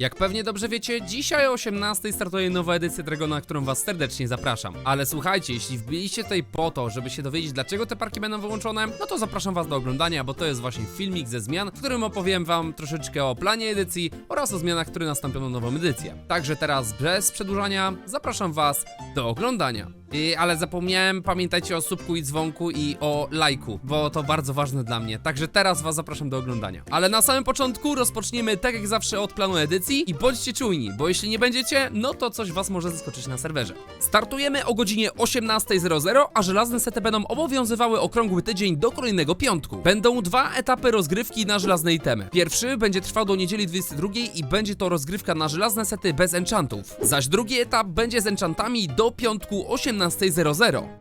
Jak pewnie dobrze wiecie, dzisiaj o 18 startuje nowa edycja Dragona, na którą was serdecznie zapraszam. Ale słuchajcie, jeśli wbiliście tutaj po to, żeby się dowiedzieć, dlaczego te parki będą wyłączone, no to zapraszam was do oglądania, bo to jest właśnie filmik ze zmian, w którym opowiem wam troszeczkę o planie edycji oraz o zmianach, które nastąpią na nową edycję. Także teraz bez przedłużania zapraszam was do oglądania. I, ale zapomniałem, pamiętajcie o subku i dzwonku i o lajku, bo to bardzo ważne dla mnie. Także teraz was zapraszam do oglądania. Ale na samym początku rozpoczniemy tak jak zawsze od planu edycji i bądźcie czujni, bo jeśli nie będziecie, no to coś was może zaskoczyć na serwerze. Startujemy o godzinie 18.00, a żelazne sety będą obowiązywały okrągły tydzień do kolejnego piątku. Będą dwa etapy rozgrywki na żelazne itemy. Pierwszy będzie trwał do niedzieli 22 i będzie to rozgrywka na żelazne sety bez enchantów. Zaś drugi etap będzie z enchantami do piątku 18.00.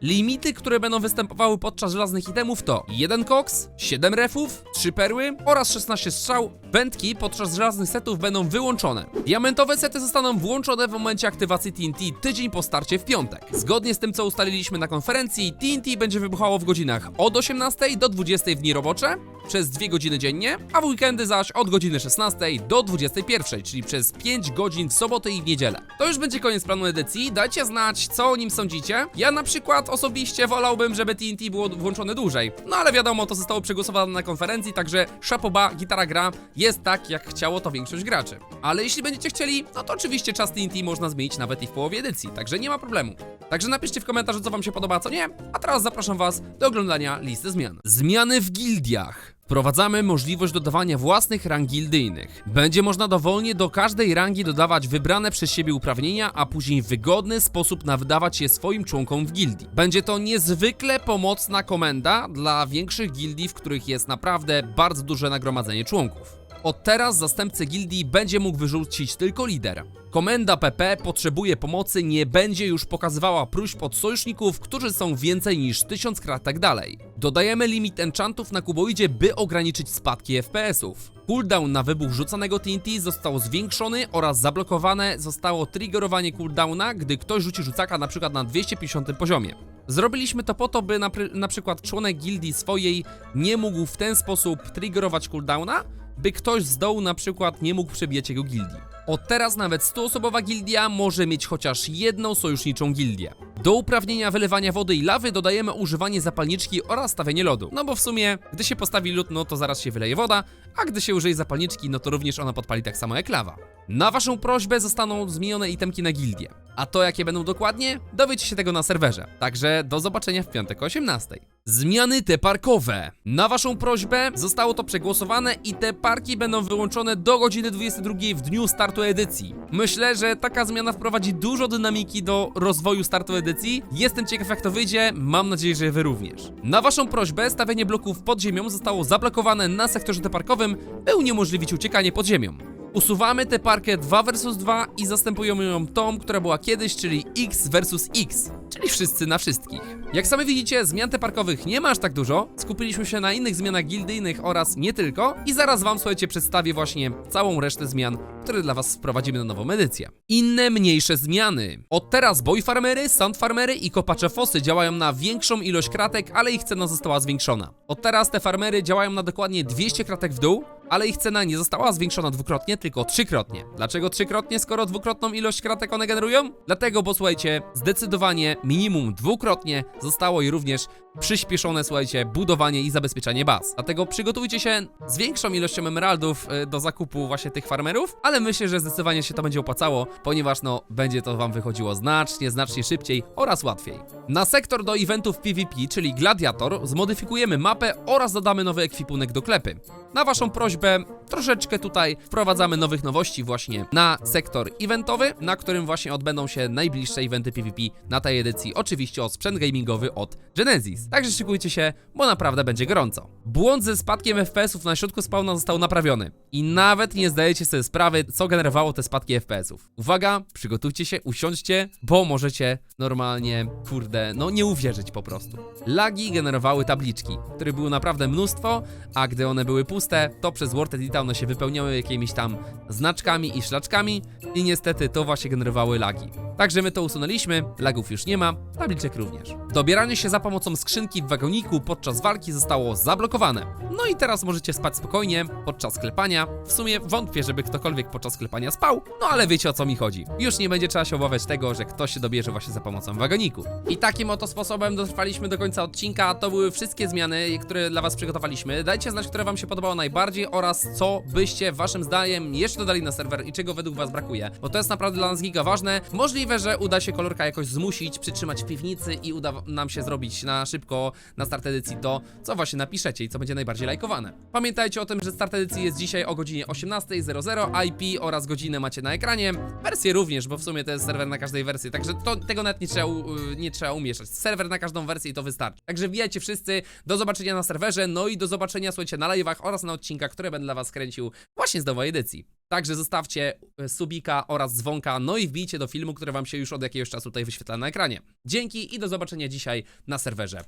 Limity, które będą występowały podczas żelaznych itemów to 1 koks, 7 refów, 3 perły oraz 16 strzał. Wędki podczas żelaznych setów będą wyłączone. Diamentowe sety zostaną włączone w momencie aktywacji TNT tydzień po starcie w piątek. Zgodnie z tym, co ustaliliśmy na konferencji, TNT będzie wybuchało w godzinach od 18 do 20 w dni robocze, przez 2 godziny dziennie, a w weekendy zaś od godziny 16 do 21, czyli przez 5 godzin w sobotę i w niedzielę. To już będzie koniec planu edycji, dajcie znać, co o nim sądzicie. Ja na przykład osobiście wolałbym, żeby TNT było włączone dłużej, no ale wiadomo, to zostało przegłosowane na konferencji, także szapoba, gitara gra, jest tak, jak chciało to większość graczy. Ale jeśli będziecie chcieli, no to oczywiście czas TNT można zmienić nawet i w połowie edycji, także nie ma problemu. Także napiszcie w komentarzu, co wam się podoba, co nie, a teraz zapraszam was do oglądania listy zmian. Zmiany w gildiach. Wprowadzamy możliwość dodawania własnych rang gildyjnych. Będzie można dowolnie do każdej rangi dodawać wybrane przez siebie uprawnienia, a później w wygodny sposób nawydawać je swoim członkom w gildii. Będzie to niezwykle pomocna komenda dla większych gildii, w których jest naprawdę bardzo duże nagromadzenie członków. Od teraz zastępcę gildii będzie mógł wyrzucić tylko lider. Komenda PP potrzebuje pomocy nie będzie już pokazywała próśb od sojuszników, którzy są więcej niż 1000 kratek dalej. Dodajemy limit enchantów na kuboidzie, by ograniczyć spadki FPS-ów. Cooldown na wybuch rzucanego TNT został zwiększony oraz zablokowane zostało triggerowanie cooldowna, gdy ktoś rzuci rzucaka przykład na 250 poziomie. Zrobiliśmy to po to, by na, na przykład członek gildii swojej nie mógł w ten sposób triggerować cooldowna, by ktoś z dołu na przykład nie mógł przebijać jego gildii. Od teraz nawet 100-osobowa gildia może mieć chociaż jedną sojuszniczą gildię. Do uprawnienia wylewania wody i lawy dodajemy używanie zapalniczki oraz stawianie lodu. No bo w sumie, gdy się postawi lód, no to zaraz się wyleje woda, a gdy się użyje zapalniczki, no to również ona podpali tak samo jak lawa. Na waszą prośbę zostaną zmienione itemki na gildię. A to jakie będą dokładnie, dowiecie się tego na serwerze. Także do zobaczenia w piątek o 18. Zmiany te parkowe. Na waszą prośbę zostało to przegłosowane i te parki będą wyłączone do godziny 22 w dniu startu edycji. Myślę, że taka zmiana wprowadzi dużo dynamiki do rozwoju startu edycji. Jestem ciekaw jak to wyjdzie, mam nadzieję, że wy również. Na waszą prośbę stawianie bloków pod ziemią zostało zablokowane na sektorze deparkowym, by uniemożliwić uciekanie pod ziemią. Usuwamy tę parkę 2 vs 2 i zastępujemy ją tą, która była kiedyś, czyli X vs X, czyli wszyscy na wszystkich. Jak sami widzicie, zmian te parkowych nie ma aż tak dużo, skupiliśmy się na innych zmianach gildyjnych oraz nie tylko i zaraz wam, słuchajcie, przedstawię właśnie całą resztę zmian, które dla was wprowadzimy na nową edycję. Inne, mniejsze zmiany. Od teraz boy farmery, sand farmery i kopacze fosy działają na większą ilość kratek, ale ich cena została zwiększona. Od teraz te farmery działają na dokładnie 200 kratek w dół, ale ich cena nie została zwiększona dwukrotnie, tylko trzykrotnie. Dlaczego trzykrotnie, skoro dwukrotną ilość kratek one generują? Dlatego, bo słuchajcie, zdecydowanie minimum dwukrotnie zostało i również przyspieszone, słuchajcie, budowanie i zabezpieczanie baz. Dlatego przygotujcie się z większą ilością emeraldów y, do zakupu właśnie tych farmerów, ale myślę, że zdecydowanie się to będzie opłacało, ponieważ no, będzie to wam wychodziło znacznie, znacznie szybciej oraz łatwiej. Na sektor do eventów PvP, czyli Gladiator, zmodyfikujemy mapę oraz dodamy nowy ekwipunek do klepy. Na waszą prośbę troszeczkę tutaj wprowadzamy nowych nowości właśnie na sektor eventowy, na którym właśnie odbędą się najbliższe eventy PvP na tej edycji, oczywiście o sprzęt gamingowy od Genesis. Także szykujcie się, bo naprawdę będzie gorąco. Błąd ze spadkiem FPS-ów na środku spawna został naprawiony i nawet nie zdajecie sobie sprawy, co generowało te spadki FPS-ów. Uwaga, przygotujcie się, usiądźcie, bo możecie normalnie, kurde, no nie uwierzyć po prostu. Lagi generowały tabliczki, których było naprawdę mnóstwo, a gdy one były puste, to przez Word Edita one się wypełniały jakimiś tam znaczkami i szlaczkami i niestety to właśnie generowały lagi. Także my to usunęliśmy, lagów już nie ma, tabliczek również. Dobieranie się za pomocą skrzynki w wagoniku podczas walki zostało zablokowane. No i teraz możecie spać spokojnie podczas klepania. W sumie wątpię, żeby ktokolwiek podczas klepania spał, no ale wiecie o co mi chodzi. Już nie będzie trzeba się obawiać tego, że ktoś się dobierze właśnie za pomocą wagoniku. I takim oto sposobem dotrwaliśmy do końca odcinka. To były wszystkie zmiany, które dla Was przygotowaliśmy. Dajcie znać, które Wam się podobało najbardziej oraz co byście Waszym zdaniem jeszcze dodali na serwer i czego według Was brakuje. Bo to jest naprawdę dla nas giga ważne. Możliwe, że uda się kolorka jakoś zmusić, przytrzymać w piwnicy i uda nam się zrobić na szybko na start edycji to, co właśnie napiszecie i co będzie najbardziej lajkowane. Pamiętajcie o tym, że start edycji jest dzisiaj o godzinie 18.00, IP oraz godzinę macie na ekranie. Wersję również, bo w sumie to jest serwer na każdej wersji, także to, tego nawet nie trzeba, u- nie trzeba umieszczać. Serwer na każdą wersję i to wystarczy. Także wbijajcie wszyscy, do zobaczenia na serwerze, no i do zobaczenia, słuchajcie, na live'ach oraz na odcinkach, które będę dla was kręcił właśnie z nowej edycji. Także zostawcie e, subika oraz dzwonka, no i wbijcie do filmu, który wam się już od jakiegoś czasu tutaj wyświetla na ekranie. Dzięki i do zobaczenia dzisiaj na serwerze.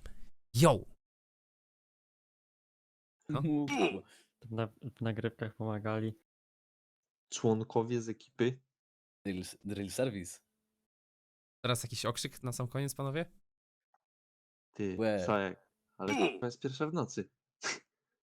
Yo! No. Na, w nagrywkach pomagali. członkowie z ekipy. Drill, drill service. Teraz jakiś okrzyk na sam koniec, panowie? Ty, Łe. Szajek. Ale to jest pierwsza w nocy.